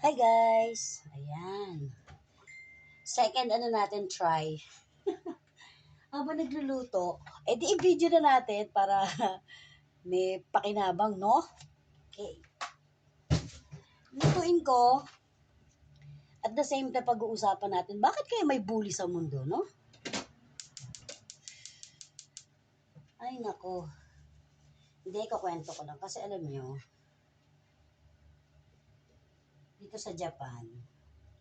Hi guys! Ayan. Second ano natin try. Habang nagluluto, eh i-video na natin para may pakinabang, no? Okay. Lutuin ko. At the same time, pag-uusapan natin, bakit kaya may bully sa mundo, no? Ay, nako. Hindi, kukwento ko lang. Kasi alam nyo, dito sa Japan,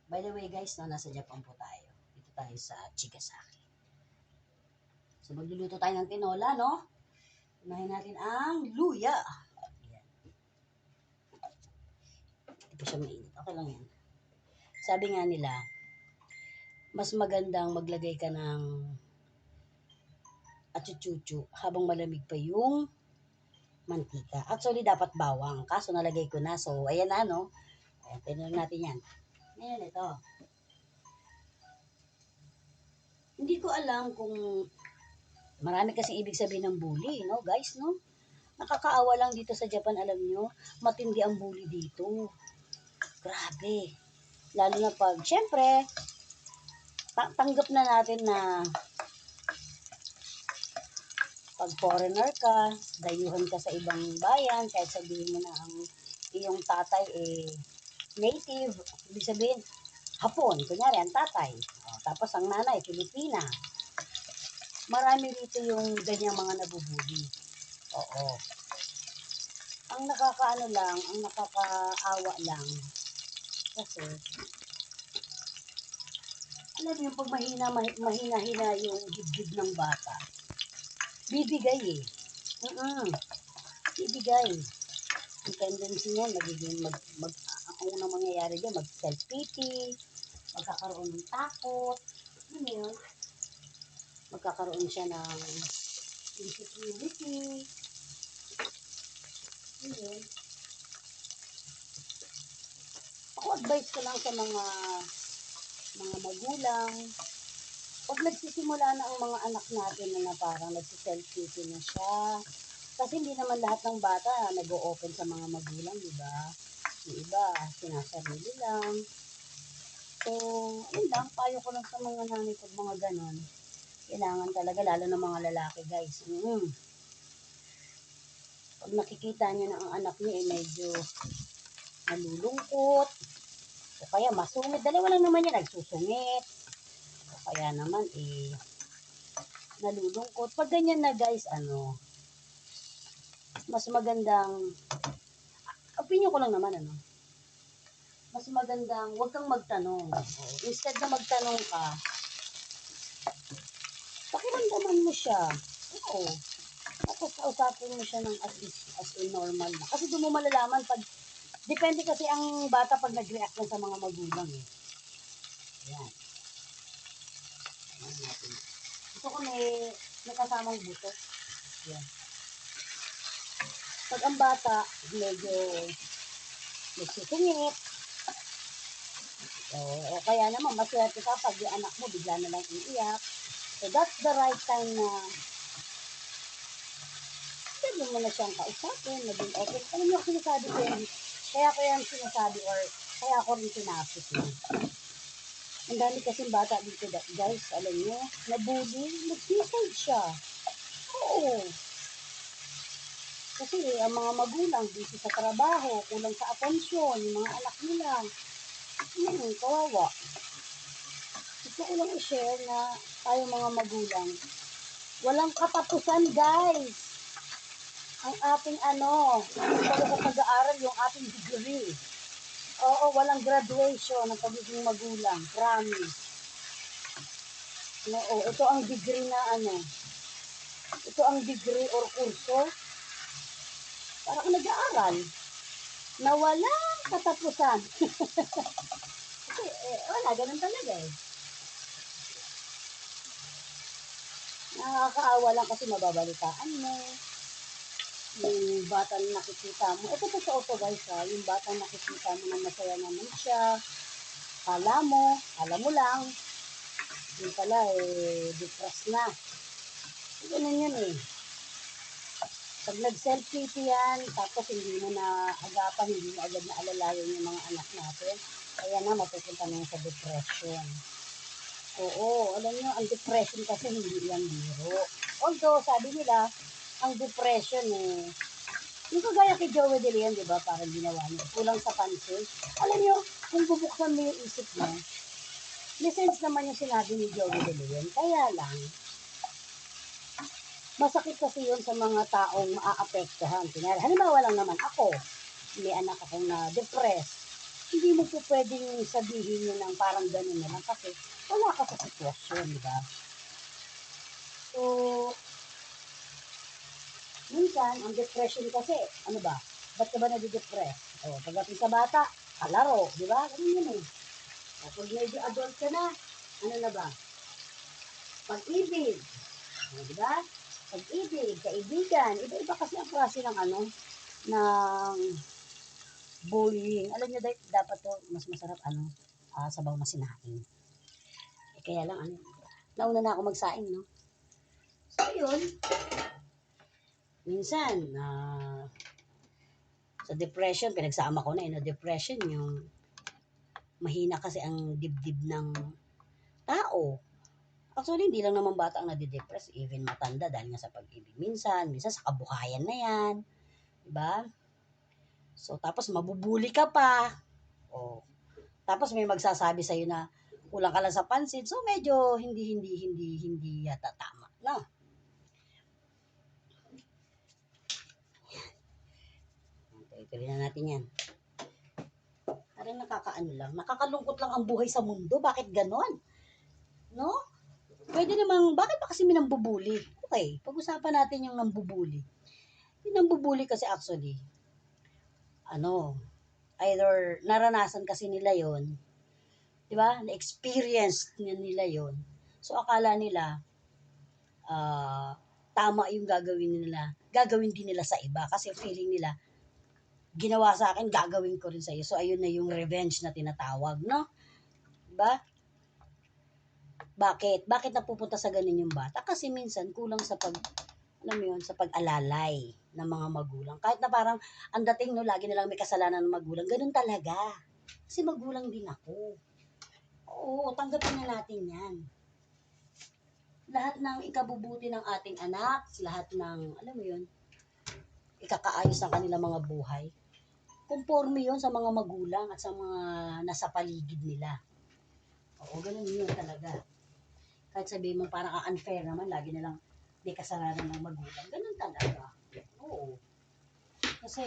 by the way guys, no, nasa Japan po tayo. Dito tayo sa Chigasaki. So, magluluto tayo ng tinola, no? Unahin natin ang luya. Ayan. Pa siya mainit. Okay lang yan. Sabi nga nila, mas magandang maglagay ka ng achuchuchu habang malamig pa yung mantika. Actually, dapat bawang. Kaso nalagay ko na. So, ayan na, no? Ayan, tinuloy natin yan. Ngayon, ito. Hindi ko alam kung marami kasi ibig sabihin ng bully, no, guys, no? Nakakaawa lang dito sa Japan, alam nyo, matindi ang bully dito. Grabe. Lalo na pag, syempre, ta- tanggap na natin na pag foreigner ka, dayuhan ka sa ibang bayan, kahit sabihin mo na ang iyong tatay eh native, ibig sabihin, Hapon, kunyari, ang tatay. O, tapos ang nanay, Pilipina. Marami rito yung ganyang mga nabubuli. Oo. Ang nakakaano lang, ang nakakaawa lang, kasi, alam yung pag mahina, mahi- mahina-hina yung dibdib ng bata, bibigay eh. Mm Bibigay. Ang tendency niyan, magiging mag, mag, ang unang mangyayari dyan, mag self-pity, magkakaroon ng takot, ano yun? Magkakaroon siya ng insecurity, ano yun? Ako advice ko lang sa mga mga magulang, pag nagsisimula na ang mga anak natin na, na parang nagsiself-pity na siya, kasi hindi naman lahat ng bata nag-o-open sa mga magulang, di ba? Yung iba, sinasarili lang. So, yun lang, payo ko lang sa mga nanay pag mga ganon. Kailangan talaga, lalo na mga lalaki, guys. Mm. Pag nakikita niyo na ang anak niyo eh medyo nalulungkot, o kaya masungit, dalawa lang naman yan, nagsusungit, o kaya naman eh, nalulungkot. Pag ganyan na guys, ano, mas magandang, opinion ko lang naman, ano, mas magandang, huwag kang magtanong. Instead na magtanong ka, pakiramdaman mo siya. Oo. Tapos kausapin mo siya ng as, as in normal na. Kasi doon mo malalaman pag, depende kasi ang bata pag nag-react na sa mga magulang eh. Ayan. Ayan natin. Gusto ko may, may kasamang buto. Ayan. Pag ang bata, medyo nagsusungit, o, o kaya naman, maswerte ka pag yung anak mo bigla na lang iiyak. So that's the right time na pwede mo na siyang kausapin, maging open. Alam niyo, sinasabi ko yan, kaya ko yan sinasabi or kaya ko rin sinasip yun. Ang dami kasing bata dito, guys, alam niyo, nabully, nag-suicide siya. Oo. Kasi ang mga magulang, busy sa trabaho, kulang sa atensyon, yung mga anak nila. Hmm, kawawa. Gusto ko lang i-share na tayo mga magulang, walang katapusan, guys. Ang ating ano, sa pag-aaral, yung ating degree. Oo, walang graduation ng pagiging magulang. Promise. Oo, ito ang degree na ano. Ito ang degree or kurso. Para kang nag-aaral. Na walang katapusan. Kasi, eh, wala, ganun talaga eh. Nakakaawa lang kasi mababalitaan mo. Yung bata na nakikita mo. Ito totoo to guys ha. Yung bata na nakikita mo na masaya naman siya. Kala mo, kala mo lang. Yung pala eh, depressed na. Ganun yun eh. Pag nag-self-pity yan, tapos hindi mo na agapan, hindi mo agad na alalayan yung mga anak natin, kaya na mapupunta na sa depression. Oo, alam nyo, ang depression kasi hindi yan biro. Although, sabi nila, ang depression eh, yung kagaya kay Joey De Leon, di ba, parang ginawa niya, kulang sa pansin. Alam nyo, kung bubuksan mo yung isip mo, may sense naman yung sinabi ni Joey De Leon. Kaya lang, masakit kasi yun sa mga taong maaapektuhan. Kunyari, halimbawa lang naman ako, may anak akong na-depress. Hindi mo po pwedeng sabihin yun ng parang ganun na lang kasi wala ka sa sitwasyon, di ba? So, minsan, ang depression kasi, ano ba? Ba't ka ba nade-depress? O, pagdating sa bata, kalaro, di ba? Ganun yun eh. Kapag medyo adult ka na, ano na ba? Pag-ibig. O, di ba? Pag-ibig, kaibigan. Iba-iba kasi ang klase ng ano, ng bullying. Alam niyo, da- dapat to, mas masarap, ano, ah, sabaw na sinaing. Eh, kaya lang, ano, nauna na ako magsaing, no? So, yun. Minsan, na sa depression, pinagsama ko na eh, no? depression, yung mahina kasi ang dibdib ng tao. Actually, hindi lang naman bata ang nadidepress, even matanda dahil nga sa pag-ibig. Minsan, minsan sa kabuhayan na yan. Diba? So, tapos mabubuli ka pa. O, tapos may magsasabi sa'yo na kulang ka lang sa pansin. So, medyo hindi, hindi, hindi, hindi yata tama. No? Tuloy na natin yan. Parang nakakaano lang. Nakakalungkot lang ang buhay sa mundo. Bakit ganon? No? Pwede namang, bakit ba kasi may nambubuli? Okay, pag-usapan natin yung nambubuli. Yung nambubuli kasi actually, ano, either naranasan kasi nila yon di ba? Na-experience nila yon So, akala nila, ah, tama yung gagawin nila. Gagawin din nila sa iba kasi feeling nila, ginawa sa akin, gagawin ko rin sa iyo. So, ayun na yung revenge na tinatawag, no? Diba? Bakit? Bakit napupunta sa ganun yung bata? Kasi minsan kulang sa pag, alam yun, sa pag-alalay ng mga magulang. Kahit na parang, ang dating no, lagi nilang may kasalanan ng magulang. Ganun talaga. Kasi magulang din ako. Oo, tanggapin na natin yan. Lahat ng ikabubuti ng ating anak, lahat ng, alam mo yun, ikakaayos ng kanilang mga buhay. Conforme yun sa mga magulang at sa mga nasa paligid nila. Oo, ganun yun talaga. Kahit sabihin mo parang ang unfair naman, lagi na lang may kasalanan ng magulang. Ganun talaga. Oo. Kasi,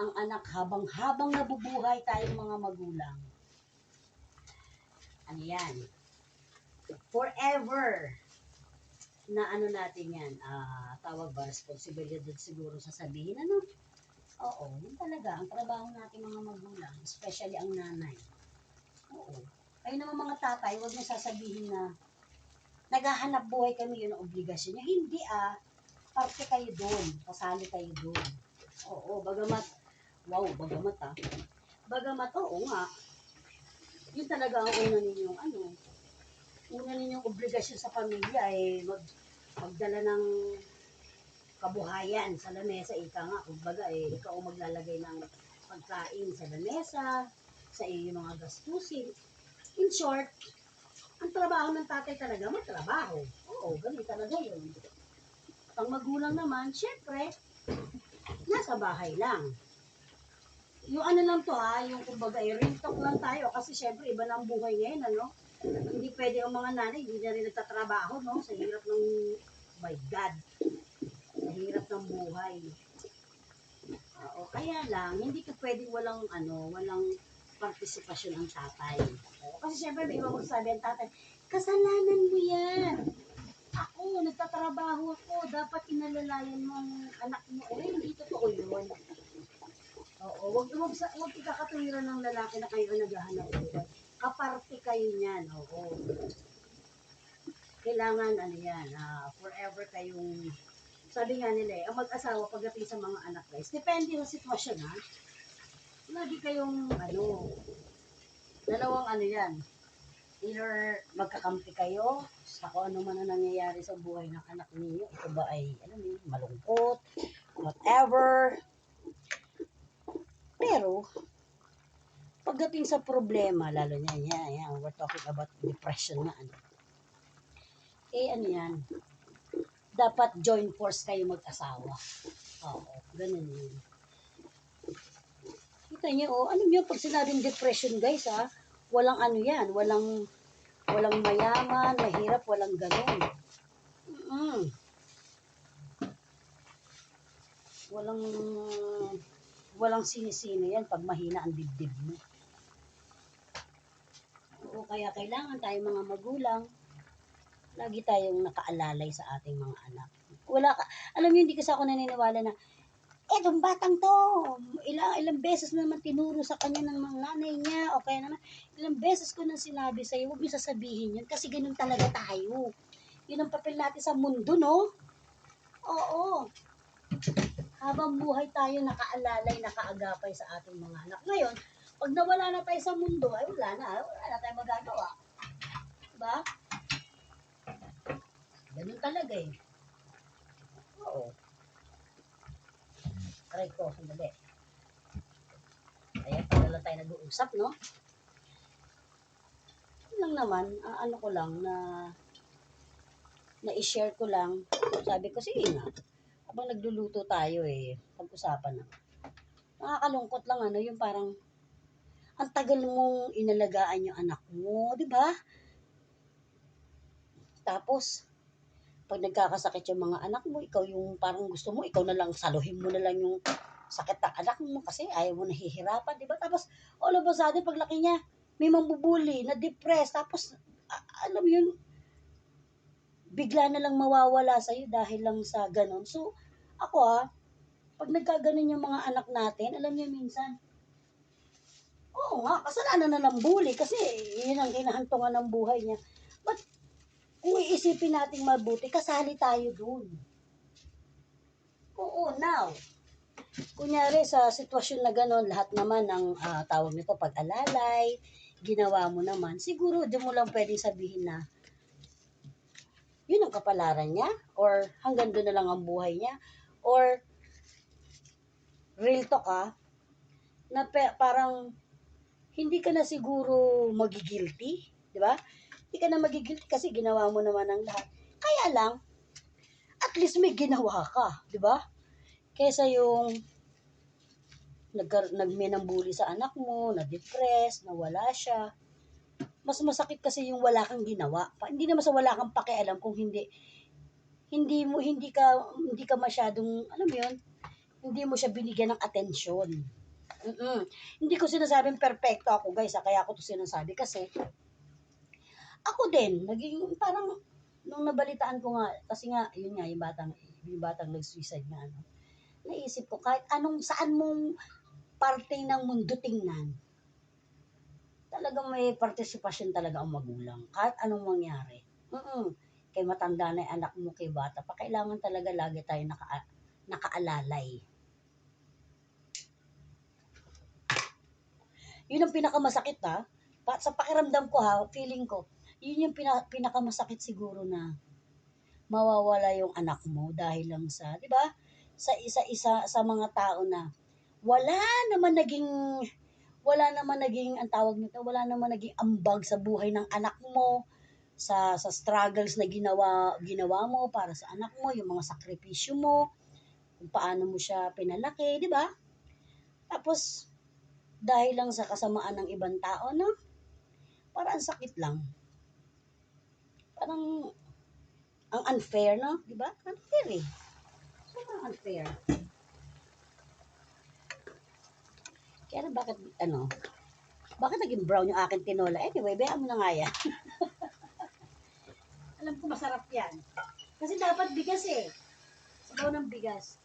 ang anak habang habang nabubuhay tayong mga magulang, ano yan, forever na ano natin yan, ah, tawag ba, responsibilidad siguro sasabihin, ano? Oo, yun talaga, ang trabaho natin mga magulang, especially ang nanay. Oo. Kayo naman mga tatay, huwag niyo sasabihin na naghahanap buhay kami, yun ang obligasyon niyo. Hindi ah, parte kayo doon, kasali kayo doon. Oo, bagamat, wow, bagamat ah. Bagamat, oo nga, yun talaga ang una ninyong ano, una ninyong obligasyon sa pamilya eh mag, magdala ng kabuhayan sa lamesa. Ika nga, kumbaga eh, ikaw maglalagay ng pagkain sa lamesa, sa iyong mga gastusin. In short, ang trabaho ng tatay talaga, magtrabaho. Oo, ganun talaga yun. Ang magulang naman, syempre, nasa bahay lang. Yung ano lang to ha, yung kumbaga, real talk lang tayo kasi syempre iba ang buhay ngayon, ano? Hindi pwede ang mga nanay, hindi na rin nagtatrabaho, no? Sa hirap ng, my God, sa hirap ng buhay. Oo, kaya lang, hindi ko pwedeng walang, ano, walang partisipasyon ng tatay. Kasi syempre may magsabi ang tatay, kasalanan mo yan. Ako, nagtatrabaho ako, dapat inalalayan mo ang anak mo. Eh, hindi totoo yun. Oo, wag wag sa wag ikakatuwiran ng lalaki na kayo naghahanap buhay. Kaparte kayo niyan, oo. Kailangan ano yan, ah, forever kayong sabi nga nila eh, ang mag-asawa pagdating sa mga anak guys, depende sa sitwasyon ha. Lagi kayong ano, dalawang ano yan, Either magkakampi kayo sa kung ano man ang nangyayari sa buhay ng anak ninyo. Ito ba ay, mo, yun, malungkot, whatever. Pero, pagdating sa problema, lalo niya, yan, yan, we're talking about depression na ano. Eh, ano yan, dapat join force kayo mag-asawa. Oo, ganun yun. Kita niyo, oh, alam niyo, pag sinabing depression, guys, ha, walang ano yan, walang, walang mayaman, mahirap, walang ganun. Mm. Walang, walang sinisino yan pag mahina ang dibdib mo. Oo, kaya kailangan tayo mga magulang, lagi tayong nakaalalay sa ating mga anak. Wala ka, alam niyo, hindi kasi ako naniniwala na, eh, itong batang to, ilang, ilang beses na naman tinuro sa kanya ng mga nanay niya, o kaya naman, ilang beses ko nang sinabi sa'yo, huwag niyo sasabihin yun, kasi ganun talaga tayo. Yun ang papel natin sa mundo, no? Oo. Habang buhay tayo nakaalalay, nakaagapay sa ating mga anak. Ngayon, pag nawala na tayo sa mundo, ay wala na, wala na tayong magagawa. Diba? Ganun talaga eh. Oo. Aray ko, sandali. Ayan, para lang tayo nag-uusap, no? Yun lang naman, ah, ano ko lang na na-share ko lang. Sabi ko, sige nga. Habang nagluluto tayo eh, pag-usapan na. Nakakalungkot lang ano, yung parang ang tagal mong inalagaan yung anak mo, di ba? Tapos, pag nagkakasakit yung mga anak mo, ikaw yung parang gusto mo, ikaw na lang, saluhin mo na lang yung sakit ng anak mo kasi ayaw mo nahihirapan, di ba? Tapos, all of a sudden, paglaki niya, may mambubuli, na-depress, tapos, alam mo yun, bigla na lang mawawala sa'yo dahil lang sa ganon. So, ako ah, pag nagkaganon yung mga anak natin, alam niyo minsan, oo nga, kasalanan na ng bully kasi yun ang kinahantungan ng buhay niya. But, kung iisipin natin mabuti, kasali tayo dun. Oo, now, kunyari sa sitwasyon na gano'n, lahat naman ng ah, tawag nito pag-alalay, ginawa mo naman, siguro di mo lang pwedeng sabihin na yun ang kapalaran niya or hanggang doon na lang ang buhay niya or real talk ah, na pe- parang hindi ka na siguro magigilty, di ba? Hindi ka na magigilty kasi ginawa mo naman ang lahat. Kaya lang, at least may ginawa ka, di ba? Kesa yung nagkar- nagminambuli sa anak mo, na-depress, nawala siya. Mas masakit kasi yung wala kang ginawa. Pa, hindi naman sa wala kang pakialam kung hindi hindi mo hindi ka hindi ka masyadong alam mo yun hindi mo siya binigyan ng atensyon mm hindi ko sinasabing perfecto ako guys ah, kaya ako to sinasabi kasi ako din naging parang nung nabalitaan ko nga kasi nga yun nga yung batang yung batang nag-suicide nga ano naisip ko kahit anong saan mong parte ng mundo tingnan talagang may partisipasyon talaga ang magulang kahit anong mangyari. Mm kay matanda na yung anak mo kay bata pa kailangan talaga lagi tayo naka, nakaalalay. Yun ang pinakamasakit ha? Pa, sa pakiramdam ko ha feeling ko yun yung pina, pinakamasakit siguro na mawawala yung anak mo dahil lang sa, 'di ba? Sa isa-isa sa mga tao na wala naman naging wala naman naging ang tawag nito, wala naman naging ambag sa buhay ng anak mo sa sa struggles na ginawa ginawa mo para sa anak mo, yung mga sakripisyo mo, kung paano mo siya pinalaki, 'di ba? Tapos dahil lang sa kasamaan ng ibang tao, no? Parang ang sakit lang. Parang ang unfair, no? Di ba? Unfair eh. Sobrang unfair. Kaya na bakit, ano, bakit naging brown yung akin tinola? Anyway, bayaan mo na nga yan. Alam ko masarap yan. Kasi dapat bigas eh. Sabaw ng bigas.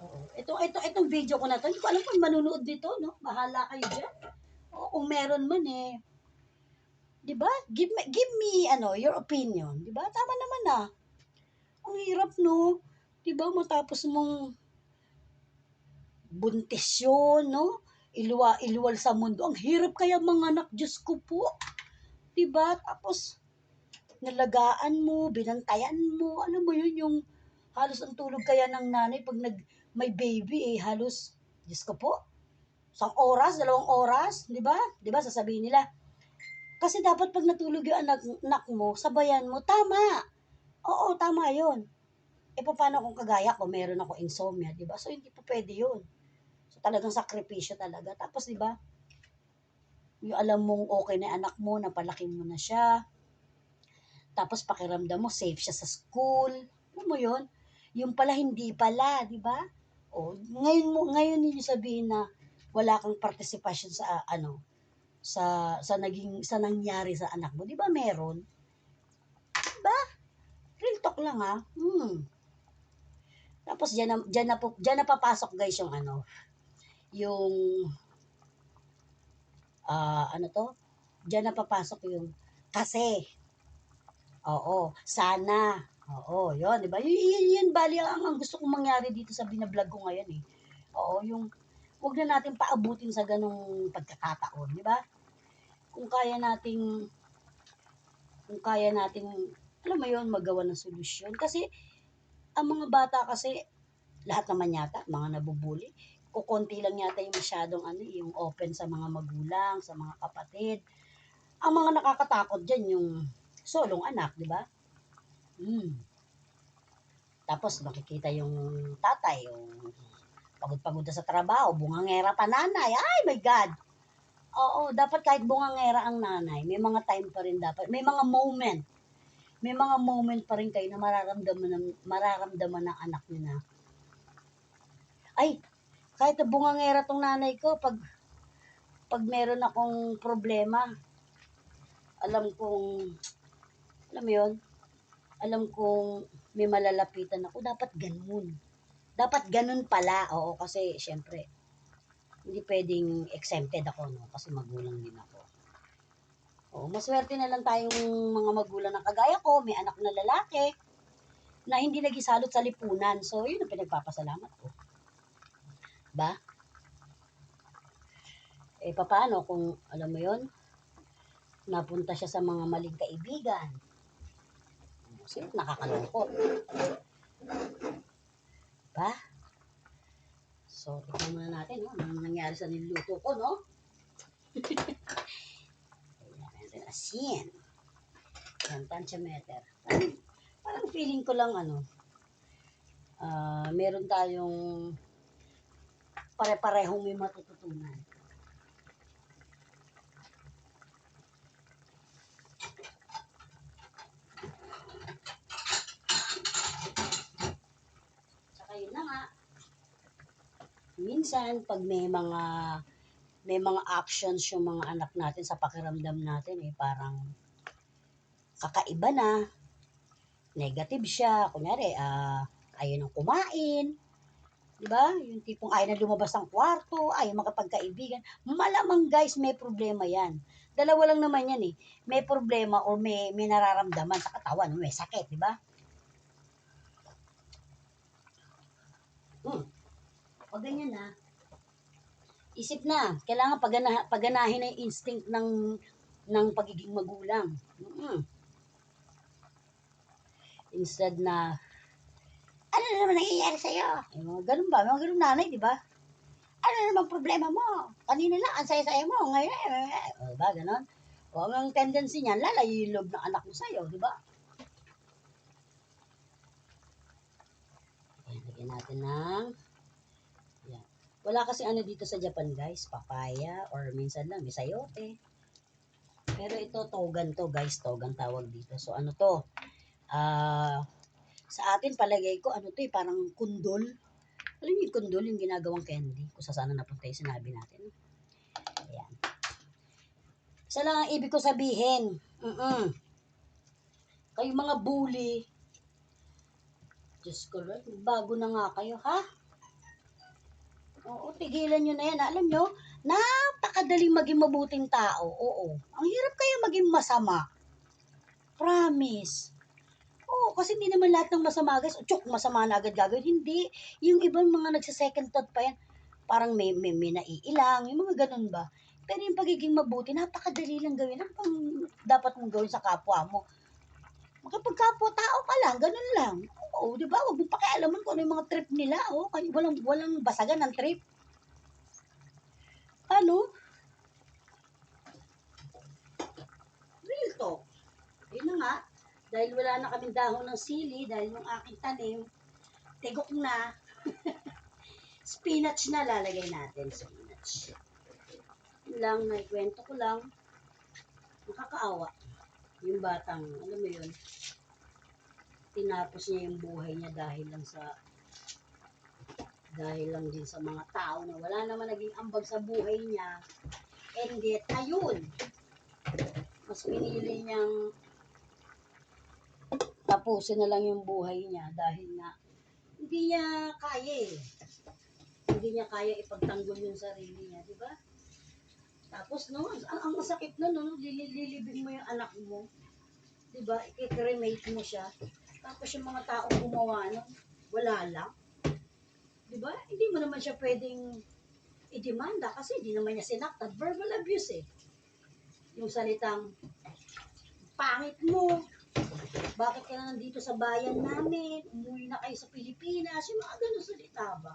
Oo. Ito, ito, itong video ko na to, hindi ko alam kung manunood dito, no? Bahala kayo dyan. O kung meron man eh. 'Di ba? Give me, give me ano, your opinion, 'di ba? Tama naman ah. Ang hirap no. 'Di ba matapos mong buntis yun, no? Iluwa, iluwal sa mundo. Ang hirap kaya mga anak, Diyos ko po. 'Di diba? Tapos, nalagaan mo, binantayan mo, alam mo yun, yung halos ang tulog kaya ng nanay pag nag, may baby, eh, halos, Diyos ko po, isang oras, dalawang oras, di ba? Di ba, sasabihin nila, kasi dapat pag natulog yung anak, anak mo, sabayan mo, tama. Oo, tama yun. E paano kung kagaya ko, meron ako insomnia, di ba? So, hindi po pwede yun. So, talagang sakripisyo talaga. Tapos, di ba, yung alam mong okay na yung anak mo, napalaki mo na siya, tapos pakiramdam mo, safe siya sa school. Alam mo yun? Yung pala, hindi pala, di ba? O, ngayon mo, ngayon yung sabihin na wala kang participation sa, ah, ano, sa, sa naging, sa nangyari sa anak mo. Di ba meron? Ba? Real talk lang ha. Hmm. Tapos dyan na, dyan na, po, dyan na papasok guys yung ano, yung, ah, ano to? Dyan na papasok yung, kasi, Oo, sana. Oo, yun, di ba? Yun, yun, yun bali ang, ang gusto kong mangyari dito sa binablog ko ngayon eh. Oo, yung, huwag na natin paabutin sa ganong pagkakataon, di ba? Kung kaya nating, kung kaya nating, alam mo yun, magawa ng solusyon. Kasi, ang mga bata kasi, lahat naman yata, mga nabubuli, kukonti lang yata yung masyadong ano, yung open sa mga magulang, sa mga kapatid. Ang mga nakakatakot dyan, yung solong anak, di ba? Hmm. Tapos makikita yung tatay, yung pagod-pagod sa trabaho, bungangera pa nanay. Ay, my God! Oo, dapat kahit bungangera ang nanay, may mga time pa rin dapat, may mga moment. May mga moment pa rin kayo na mararamdaman ng, mararamdaman ng anak niyo na, ay, kahit na bungangera tong nanay ko, pag, pag meron akong problema, alam kong alam mo yun, alam kong may malalapitan ako, dapat ganun. Dapat ganun pala, oo, kasi syempre, hindi pwedeng exempted ako, no, kasi magulang din ako. Oo, maswerte na lang tayong mga magulang na kagaya ko, may anak na lalaki, na hindi nagisalot sa lipunan. So, yun ang pinagpapasalamat ko. Ba? Eh, paano kung, alam mo yon napunta siya sa mga maling kaibigan, Sino nakakalungkot? Ba? So, tignan muna natin, no? Anong nangyari sa niluto ko, no? Ayan, asin. Ayan, tantiameter. Parang, parang feeling ko lang, ano, ah meron tayong pare-parehong may matututunan. Tsaka yun na nga. Minsan, pag may mga may mga actions yung mga anak natin sa pakiramdam natin eh parang kakaiba na. Negative siya. Kunyari ah ayaw nang kumain. Di ba? Yung tipong ayaw na lumabas ng kwarto ayaw makapagkaibigan. Malamang guys may problema yan. Dalawa lang naman yan eh. May problema or may may nararamdaman sa katawan. May sakit di ba? Hmm. Pag ganyan na, isip na, kailangan pagana, paganahin na instinct ng, ng pagiging magulang. mm Instead na, ano na naman nangyayari sa'yo? Eh, mga ganun ba? Mga ganun nanay, di ba? Ano na naman problema mo? Kanina lang, ang saya-saya mo. Ngayon, eh, eh. O, diba? Ganon. O, ang tendency niyan, lalayo yung loob ng anak mo sa'yo, di ba? Ayan, lagyan natin ng. Wala kasi ano dito sa Japan guys, papaya or minsan lang may. Pero ito togan to guys, togan tawag dito. So ano to? Ah sa atin palagay ko ano to eh, parang kundol. Alam niyo kundol, yung ginagawang candy. Kung sa sana napunta yung sinabi natin. Ayan. Isa lang ang ibig ko sabihin. Mm-mm. Kayo mga bully, Diyos ko, bago na nga kayo, ha? Oo, tigilan nyo na yan. Alam nyo, napakadaling maging mabuting tao. Oo. Ang hirap kaya maging masama. Promise. Oo, kasi hindi naman lahat ng masama, guys. Tsuk, masama na agad gagawin. Hindi. Yung ibang mga nagsa-second thought pa yan, parang may, may, may naiilang. Yung mga ganun ba? Pero yung pagiging mabuti, napakadali lang gawin. Ano pang dapat mong gawin sa kapwa mo? Makipagkapwa tao ka lang, ganun lang. Oo, di ba? Huwag mong pakialaman kung ano yung mga trip nila. Oh, kay- walang, walang basagan ng trip. Ano? Real talk. Yun na nga. Dahil wala na kaming dahon ng sili, dahil yung aking tanim, tigok na. spinach na lalagay natin. Spinach. Yun lang, naikwento ko lang. Nakakaawa. Yung batang, alam mo yun, tinapos niya yung buhay niya dahil lang sa dahil lang din sa mga tao na wala naman naging ambag sa buhay niya. And yet, ayun, mas pinili niyang tapusin na lang yung buhay niya dahil nga hindi niya kaya eh. Hindi niya kaya ipagtanggol yung sarili niya, di ba? Tapos no, ang, ang masakit na no, lililibing mo yung anak mo. Di ba? I-cremate mo siya. Tapos yung mga tao gumawa no, wala lang. Di ba? Hindi mo naman siya pwedeng idemanda kasi hindi naman niya sinaktan. Verbal abuse eh. Yung salitang, pangit mo, bakit ka na nandito sa bayan namin? Umuwi na kayo sa Pilipinas. Yung mga ganun salita ba?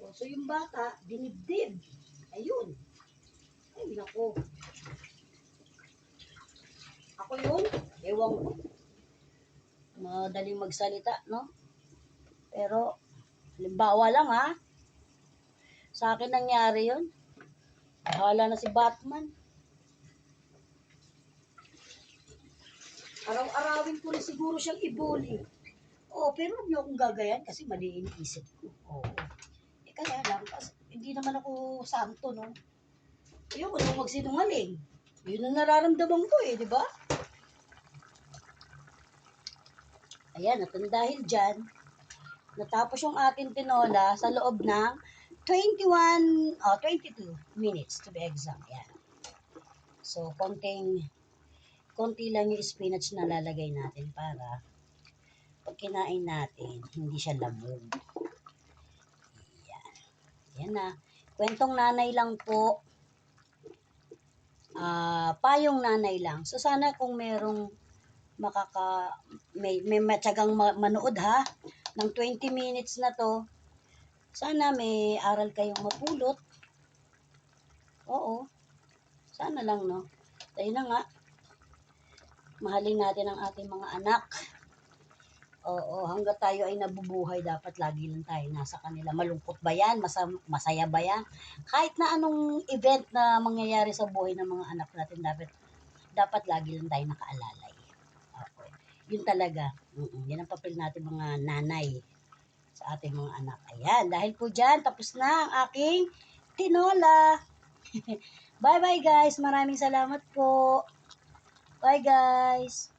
O, so yung bata, dinibdib. Ayun. Ay, nako. Ako yun, ewan ko. Madaling magsalita, no? Pero, halimbawa lang ha. Sa akin nangyari yun. Bahala na si Batman. Araw-arawin ko rin siguro siyang ibuli. Oo, pero huwag niyo akong gagayan kasi mali iniisip ko. Oo. Eh kaya lang, hindi naman ako santo, no? Ayoko naman magsinungaling. Yun ang nararamdaman ko eh, di ba? Ayan, at dahil dyan, natapos yung ating tinola sa loob ng 21, oh, 22 minutes to be exact. Ayan. So, konting, konti lang yung spinach na lalagay natin para pag kinain natin, hindi siya lamog. Ayan. Ayan na. Kwentong nanay lang po. Ah, payong nanay lang. So, sana kung merong makaka may may matyagang ma- manood ha ng 20 minutes na to sana may aral kayong mapulot. Oo. Sana lang no? Tayo na nga. Mahalin natin ang ating mga anak oo hanggat tayo ay nabubuhay dapat lagi lang tayo nasa kanila malungkot ba yan Masa- masaya ba yan kahit na anong event na mangyayari sa buhay ng mga anak natin dapat dapat lagi lang tayo nakaalalay Okay. Yun talaga. Mm-mm. Yan ang papel natin mga nanay sa ating mga anak. Ayan. Dahil po dyan, tapos na ang aking tinola. Bye-bye guys. Maraming salamat po. Bye guys.